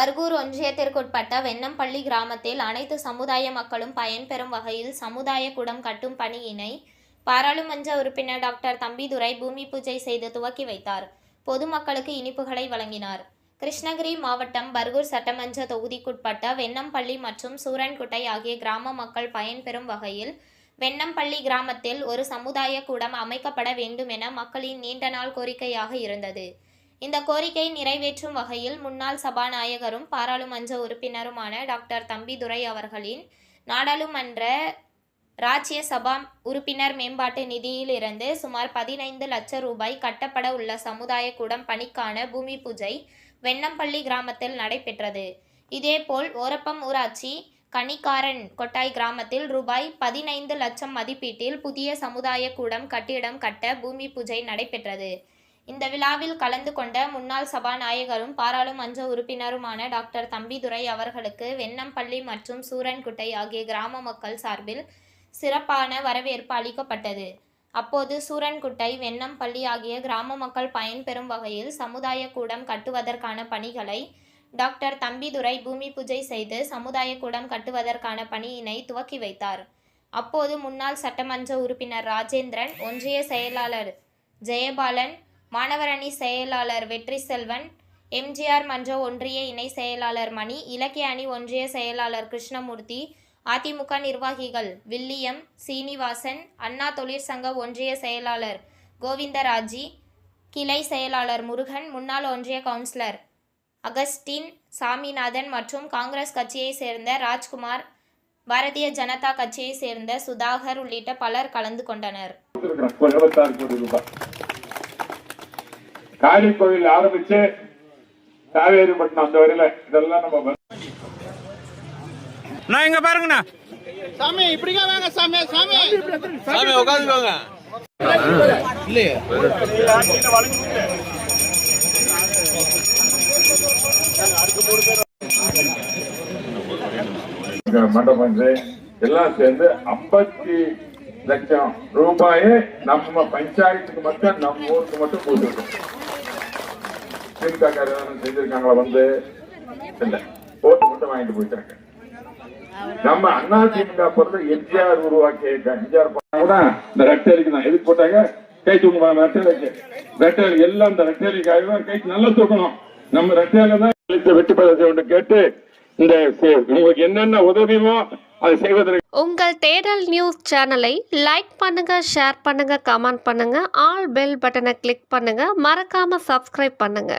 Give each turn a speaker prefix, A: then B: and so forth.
A: பர்கூர் ஒன்றியத்திற்குட்பட்ட வெண்ணம்பள்ளி கிராமத்தில் அனைத்து சமுதாய மக்களும் பயன்பெறும் வகையில் சமுதாய குடம் கட்டும் பணியினை பாராளுமன்ற உறுப்பினர் டாக்டர் தம்பிதுரை பூமி பூஜை செய்து துவக்கி வைத்தார். பொதுமக்களுக்கு இனிப்புகளை வழங்கினார். கிருஷ்ணகிரி மாவட்டம் பர்கூர் சட்டமன்ற தொகுதிக்குட்பட்ட வெண்ணம்பள்ளி மற்றும் சூரன்குட்டை ஆகிய கிராம மக்கள் பயன்பெறும் வகையில் வெண்ணம்பள்ளி கிராமத்தில் ஒரு சமுதாய கூடம் அமைக்கப்பட வேண்டும் என மக்களின் நீண்ட நாள் கோரிக்கையாக இருந்தது. இந்த கோரிக்கை நிறைவேற்றும் வகையில் முன்னாள் சபாநாயகரும் பாராளுமன்ற உறுப்பினருமான டாக்டர் தம்பிதுரை அவர்களின் நாடாளுமன்ற ராஜ்யசபா உறுப்பினர் மேம்பாட்டு நிதியிலிருந்து சுமார் பதினைந்து லட்சம் ரூபாய் கட்டப்பட உள்ள சமுதாய கூடம் பணிக்கான பூமி பூஜை வெண்ணம்பள்ளி கிராமத்தில் நடைபெற்றது. இதேபோல் ஓரப்பம் ஊராட்சி கனிக்காரன் கொட்டாய் கிராமத்தில் ரூபாய் பதினைந்து லட்சம் மதிப்பீட்டில் புதிய சமுதாய கூடம் கட்டிடம் கட்ட பூமி பூஜை நடைபெற்றது. இந்த விழாவில் கலந்து கொண்ட முன்னாள் சபாநாயகரும் பாராளுமன்ற உறுப்பினருமான டாக்டர் தம்பிதுரை அவர்களுக்கு வெண்ணம்பள்ளி மற்றும் சூரன்குட்டை ஆகிய கிராம மக்கள் சார்பில் சிறப்பான வரவேற்பு அளிக்கப்பட்டது. அப்போது சூரன்குட்டை வெண்ணம்பள்ளி ஆகிய கிராம மக்கள் பயன்பெறும் வகையில் சமுதாய கூடம் கட்டுவதற்கான பணிகளை டாக்டர் தம்பிதுரை பூமி பூஜை செய்து சமுதாய கூடம் கட்டுவதற்கான பணியினை துவக்கி வைத்தார். அப்போது முன்னாள் சட்டமன்ற உறுப்பினர் ராஜேந்திரன் ஒன்றிய செயலாளர் ஜெயபாலன் மாணவர் அணி செயலாளர் வெற்றி செல்வன் எம்ஜிஆர் மன்ற ஒன்றிய இணை செயலாளர் மணி இலக்கிய அணி ஒன்றிய செயலாளர் கிருஷ்ணமூர்த்தி அதிமுக நிர்வாகிகள் வில்லியம் சீனிவாசன் அண்ணா தொழிற்சங்க ஒன்றிய செயலாளர் கோவிந்தராஜி கிளை செயலாளர் முருகன் முன்னாள் ஒன்றிய கவுன்சிலர் அகஸ்டின் சாமிநாதன் மற்றும் காங்கிரஸ் கட்சியை சேர்ந்த ராஜ்குமார் பாரதிய ஜனதா கட்சியை சேர்ந்த சுதாகர் உள்ளிட்ட பலர் கலந்து கொண்டனர்.
B: கொடுத்திருக்கிறோம். ஒரு இருபத்தாறு கோடி ரூபாய் காளி கோவில் ஆரம்பிச்சு காவேரி பட்டினம் அந்த வரையில இதெல்லாம் நம்ம வந்து
C: நான் இங்க பாருங்கண்ணா.
D: சாமி இப்படிங்க வாங்க சாமி சாமி.
E: சாமி உட்காந்துக்கோங்க
B: மண்டபம் எல்லாம் சேர்ந்து ஐம்பத்தி லட்சம் ரூபாயை நம்ம பஞ்சாயத்துக்கு மட்டும் நம்ம ஊருக்கு மட்டும் கொடுத்துருக்கோம். திமுக செஞ்சிருக்காங்களா வந்து இல்ல ஓட்டு மட்டும் வாங்கிட்டு போயிட்டாங்க நம்ம அண்ணா திமுக பொறுத்த எம்ஜிஆர் உருவாக்கிய எம்ஜிஆர் கூட இந்த ரெட்டேலிக்கு தான் எதுக்கு போட்டாங்க கை தூக்கணும் ரெட்டேலிக்கு ரெட்டேலி எல்லாம் இந்த ரெட்டேலிக்காக தான் கை நல்லா தூக்கணும் நம்ம ரெட்டேல தான் அளித்த வெற்றி பெற கேட்டு இந்த உங்களுக்கு என்னென்ன உதவியுமோ அதை செய்வதற்கு
F: உங்கள் தேடல் நியூஸ் சேனலை லைக் பண்ணுங்க ஷேர் பண்ணுங்க கமெண்ட் பண்ணுங்க ஆல் பெல் பட்டனை கிளிக் பண்ணுங்க மறக்காம சப்ஸ்கிரைப் பண்ணுங்க.